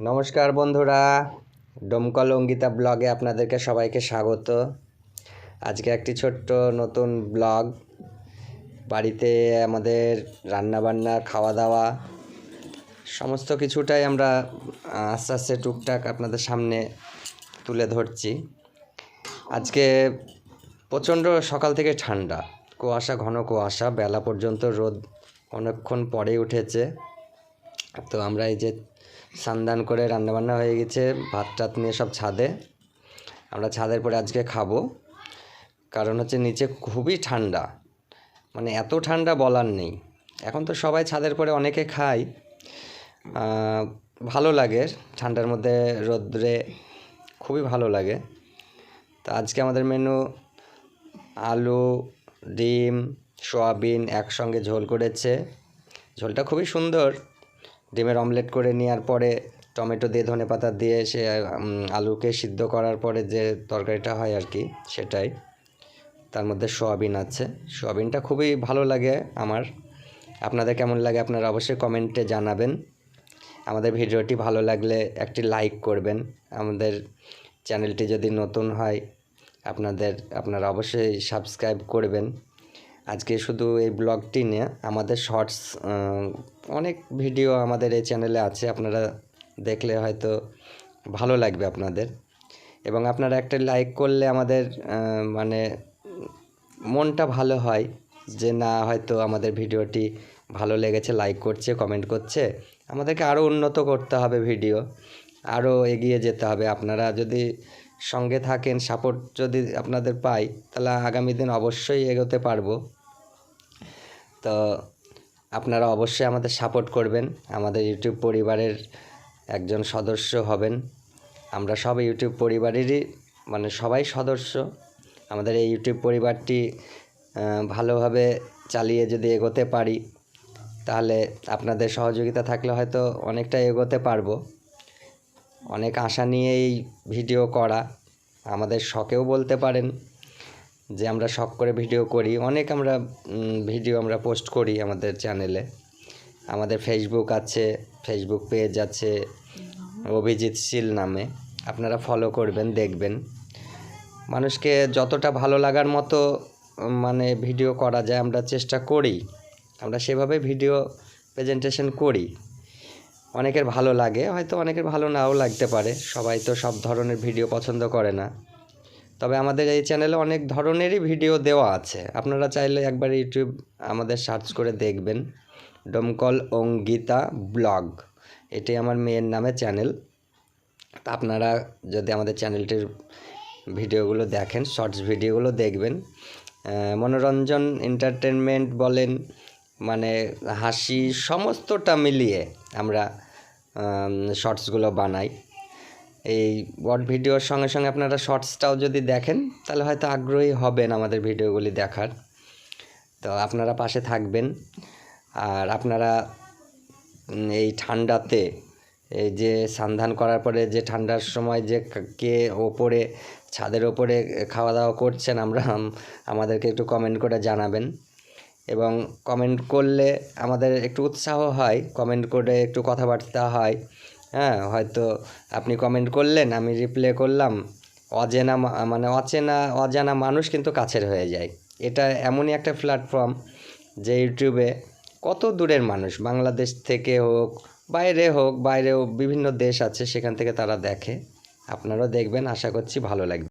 নমস্কার বন্ধুরা, ডোমকল অঙ্গিতা ব্লগে আপনাদেরকে সবাইকে স্বাগত। আজকে একটি ছোট্ট নতুন ব্লগ। বাড়িতে আমাদের রান্নাবান্না খাওয়া দাওয়া সমস্ত কিছুটাই আমরা আস্তে আস্তে টুকটাক আপনাদের সামনে তুলে ধরছি। আজকে প্রচণ্ড সকাল থেকে ঠান্ডা। কুয়াশা, ঘন কুয়াশা, বেলা পর্যন্ত রোদ অনেকক্ষণ পরে উঠেছে। তো আমরা এই যে সান্দান করে রান্নাবান্না হয়ে গেছে, ভাত টাত নিয়ে সব ছাদে। আমরা ছাদের পরে আজকে খাব। কারণ হচ্ছে নিচে খুবই ঠান্ডা। মানে এত ঠান্ডা বলার নেই। এখন তো সবাই ছাদের পরে অনেকে খায়। ভালো লাগে। ঠান্ডার মধ্যে রোদ্রে খুবই ভালো লাগে। তো আজকে আমাদের মেনু আলু, ডিম, সয়াবিন একসঙ্গে ঝোল করেছে। ঝোলটা খুবই সুন্দর। ডিমের অমলেট করে নেওয়ার পরে টমেটো দিয়ে ধনে পাতা দিয়ে সে আলুকে সিদ্ধ করার পরে যে তরকারিটা হয় আর কি, সেটাই। তার মধ্যে সোয়াবিন আছে। সোয়াবিনটা খুবই ভালো লাগে আমার। আপনাদের কেমন লাগে আপনারা অবশ্যই কমেন্টে জানাবেন। আমাদের ভিডিওটি ভালো লাগলে একটি লাইক করবেন। আমাদের চ্যানেলটি যদি নতুন হয়, আপনাদের, আপনারা অবশ্যই সাবস্ক্রাইব করবেন। আজকে শুধু এই ব্লগটি নিয়ে, আমাদের শর্টস অনেক ভিডিও আমাদের এই চ্যানেলে আছে, আপনারা দেখলে হয়তো ভালো লাগবে আপনাদের। এবং আপনারা একটা লাইক করলে আমাদের মানে মনটা ভালো হয়, যে না, হয়তো আমাদের ভিডিওটি ভালো লেগেছে, লাইক করছে, কমেন্ট করছে। আমাদেরকে আরও উন্নত করতে হবে ভিডিও, আরও এগিয়ে যেতে হবে। আপনারা যদি সঙ্গে থাকেন, সাপোর্ট যদি আপনাদের পাই, তাহলে আগামী দিন অবশ্যই এগোতে পারব। তো আপনারা অবশ্যই আমাদের সাপোর্ট করবেন। আমাদের ইউটিউব পরিবারের একজন সদস্য হবেন। আমরা সব ইউটিউব পরিবারেরই মানে সবাই সদস্য। আমাদের এই ইউটিউব পরিবারটি ভালোভাবে চালিয়ে যদি এগোতে পারি, তাহলে আপনাদের সহযোগিতা থাকলে হয়তো অনেকটা এগোতে পারব। অনেক আশা নিয়ে এই ভিডিও করা। আমাদের শখেও বলতে পারেন। যে আমরা শখ করে ভিডিও করি। অনেক আমরা ভিডিও আমরা পোস্ট করি আমাদের চ্যানেলে। আমাদের ফেসবুক আছে ফেসবুক পেজ আছে, অভিজিৎ শীল নামে। আপনারা ফলো করবেন, দেখবেন। মানুষকে যতটা ভালো লাগার মতো মানে ভিডিও করা যায় আমরা চেষ্টা করি। আমরা সেভাবে ভিডিও প্রেজেন্টেশন করি। অনেকের ভালো লাগে, হয়তো অনেকের ভালো নাও লাগতে পারে। সবাই তো সব ধরনের ভিডিও পছন্দ করে না। তবে আমাদের এই চ্যানেলে অনেক ধরনেরই ভিডিও দেওয়া আছে। আপনারা চাইলে একবার ইউটিউব আমাদের সার্চ করে দেখবেন। ডমকল অঙ্গিতা ব্লগ এটি আমার মেয়ের নামে চ্যানেল তা আপনারা যদি আমাদের চ্যানেলটির ভিডিওগুলো দেখেন শর্টস ভিডিওগুলো দেখবেন। মনোরঞ্জন এন্টারটেনমেন্ট বলেন মানে হাসি, সমস্তটা মিলিয়ে আমরা শর্টসগুলো বানাই। এই বট ভিডিওর সঙ্গে সঙ্গে আপনারা শর্টসটাও যদি দেখেন, তাহলে হয়তো আগ্রহী হবেন আমাদের ভিডিওগুলি দেখার। তো আপনারা পাশে থাকবেন। আর আপনারা এই ঠান্ডাতে, এই যে সান্ধান করার পরে যে ঠান্ডার সময় যে কে ওপরে, ছাদের ওপরে খাওয়া দাওয়া করছেন আমরা আমাদেরকে একটু কমেন্ট করে জানাবেন। এবং কমেন্ট করলে আমাদের একটু উৎসাহ হয় কমেন্ট করে একটু কথাবার্তা হয়। হ্যাঁ হয়তো আপনি কমেন্ট করলেন, আমি রিপ্লে করলাম। অজেনা মানে অচেনা, অজানা মানুষ কিন্তু কাছের হয়ে যায়। এটা এমনই একটা প্ল্যাটফর্ম যে ইউটিউবে কত দূরের মানুষ, বাংলাদেশ থেকে হোক, বাইরে হোক, বাইরেও বিভিন্ন দেশ আছে, সেখান থেকে তারা দেখে। আপনারাও দেখবেন, আশা করছি ভালো লাগবে।